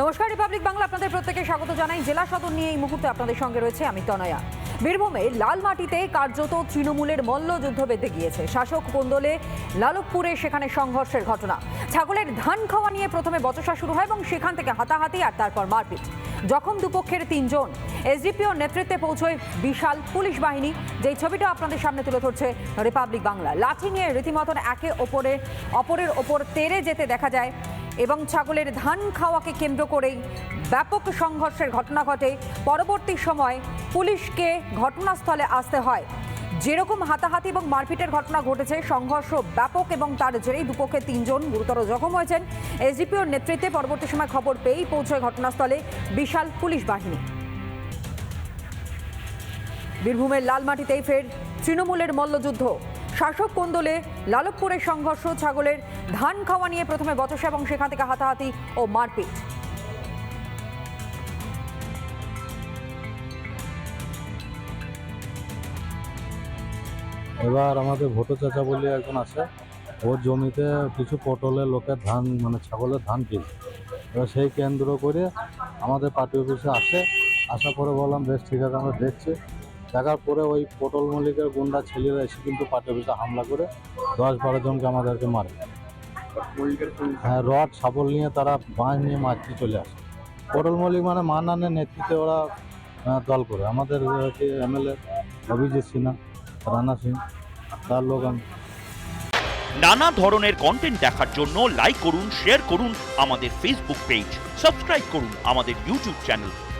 নমস্কার রিপাবলিক বাংলা আপনাদের প্রত্যেকে স্বাগত জানাই। জেলা সদর নিয়ে এই মুহূর্তে আপনাদের সঙ্গে রয়েছে আমি তনয়া। বীরভূমে লাল মাটিতে কার্যত তৃণমূলের মল্লযুদ্ধ বেঁধে গিয়েছে। শাসক কোন্দলে লালকপুরে সেখানে সংঘর্ষের ঘটনা। ছাগলের ধান খাওয়া নিয়ে প্রথমে বচসা শুরু হয় এবং সেখান থেকে হাতাহাতি আর তারপর মারপিট। জখম দুপক্ষের তিনজন। এসডিপিওর নেতৃত্বে পৌঁছয় বিশাল পুলিশ বাহিনী। যেই ছবিটা আপনাদের সামনে তুলে ধরছে রিপাবলিক বাংলা লাঠি নিয়ে রীতিমতন একে ওপরে অপরের ওপর তেরে যেতে দেখা যায়। এবং ছাগলের ধান খাওয়াকে কেন্দ্র করেই ব্যাপক সংঘর্ষের ঘটনা ঘটে। পরবর্তী সময় পুলিশকে ঘটনাস্থলে আসতে হয়। যেরকম হাতাহাতি এবং মারপিটের ঘটনা ঘটেছে, সংঘর্ষ ব্যাপক এবং তার জেরেই দুপক্ষে তিনজন গুরুতর জখম হয়েছেন। এসডিপিওর নেতৃত্বে পরবর্তী সময় খবর পেয়েই পৌঁছয় ঘটনাস্থলে বিশাল পুলিশ বাহিনী। বীরভূমের লালমাটিতেই ফের তৃণমূলের মল্লযুদ্ধ। শাসক কোন্দলে লালকপুরের সংঘর্ষ, ছাগলের ধান খাওয়া নিয়ে প্রথমে বচসা এবং সেখান থেকে হাতাহাতি ও মারপিট। এবার আমাদের ভোটো চাচা বলে একজন আছে, ওর জমিতে কিছু পটলের লোকের ধান মানে ছাগলের ধান কিনছে। এবার সেই কেন্দ্র করে আমাদের পার্টি অফিসে আসে, আসার পরে বললাম, বেশ, ঠিক আছে, আমরা দেখছি। দেখার পরে ওই পটল মল্লিকের গুন্ডা ছেলেরা এসে কিন্তু পার্টি অফিসে হামলা করে দশ বারো জনকে আমাদেরকে মারে। হ্যাঁ রড, সাবল নিয়ে তারা বাঁশ নিয়ে মারতে চলে আসে। পটল মল্লিক মানে মানানের নেতৃত্বে ওরা দল করে। আমাদের হচ্ছে এমএলএ অভিজিৎ সিনহা, রানা সিং তার লোক নানা ধরনের কন্টেন্ট দেখার জন্য লাইক করুন শেয়ার করুন আমাদের ফেসবুক পেজ সাবস্ক্রাইব করুন আমাদের ইউটিউব চ্যানেল